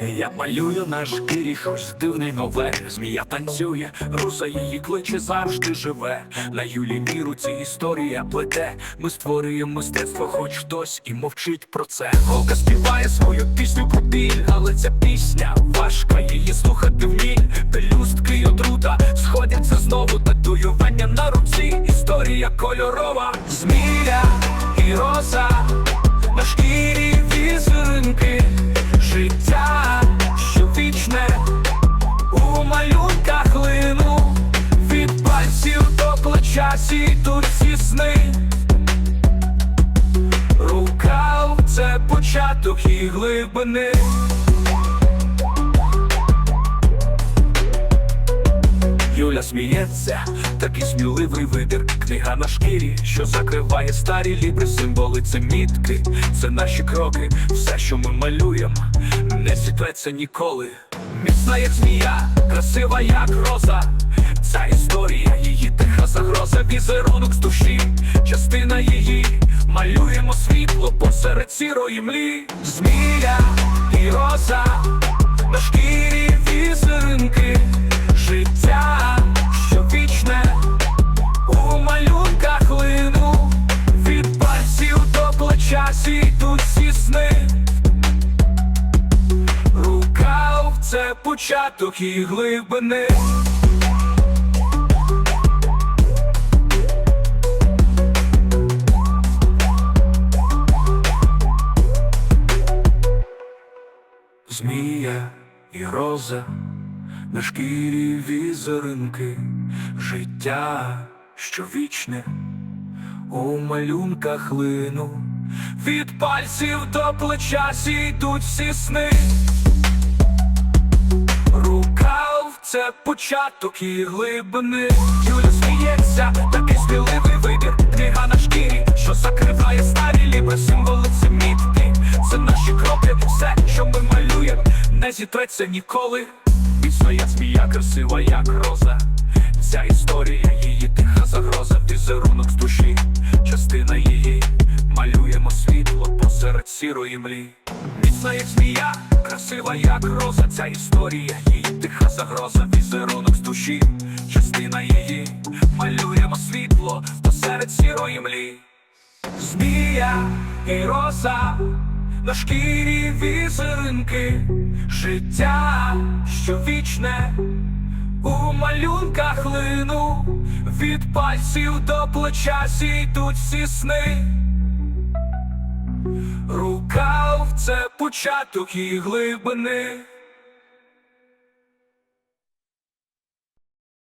Я малюю на шкірі щось дивне нове. Змія танцює, руса її кличе завжди живе. На Юліній руці історія плете. Ми створюємо мистецтво, хоч хтось і мовчить про це. Голка співає свою пісню про біль, але ця пісня важка, її слухати вміль. Пелюстки й отрута сходяться знову татуювання на руці. Історія кольорова, змія і роза. До плеча сідуть ці сни. Рукав це початок і глибини. Юля сміється, такий сміливий вибір. Книга на шкірі, що закриває старі лібри, символи це мітки, це наші кроки, все, що ми малюємо, не зітветься ніколи. Міцна, як змія, красива, як роза. Ця історія, її тиха візерунок з душі, частина її, малюємо світло посеред сірої млі. Змія і роза, на шкірі візеринки, життя, що вічне, у малюнках лину, від пальців до плеча сійдуть всі сни. Рукав це початок і глибини. Змія і роза на шкірі візеринки, життя, що вічне, у малюнках лину, від пальців до плеча сійдуть всі сни. Рукав це початок і глибини. Юля сміється, такий сміливий вибір. Книга на шкірі, що закриває старі лібри, символи зітреться ніколи. Міцно як змія, красива, як роза. Ця історія, її тиха загроза, візерунок з душі, частина її, малюємо світло посеред сірої млі. Міцна як змія, красива, як роза, ця історія, її тиха загроза, візерунок з душі, частина її, малюємо світло посеред сірої млі. Змія і роза на шкірі візеринки, життя, що вічне, у малюнках лину, від пальців до плеча сійдуть всі сни. Рукав це початок і глибини.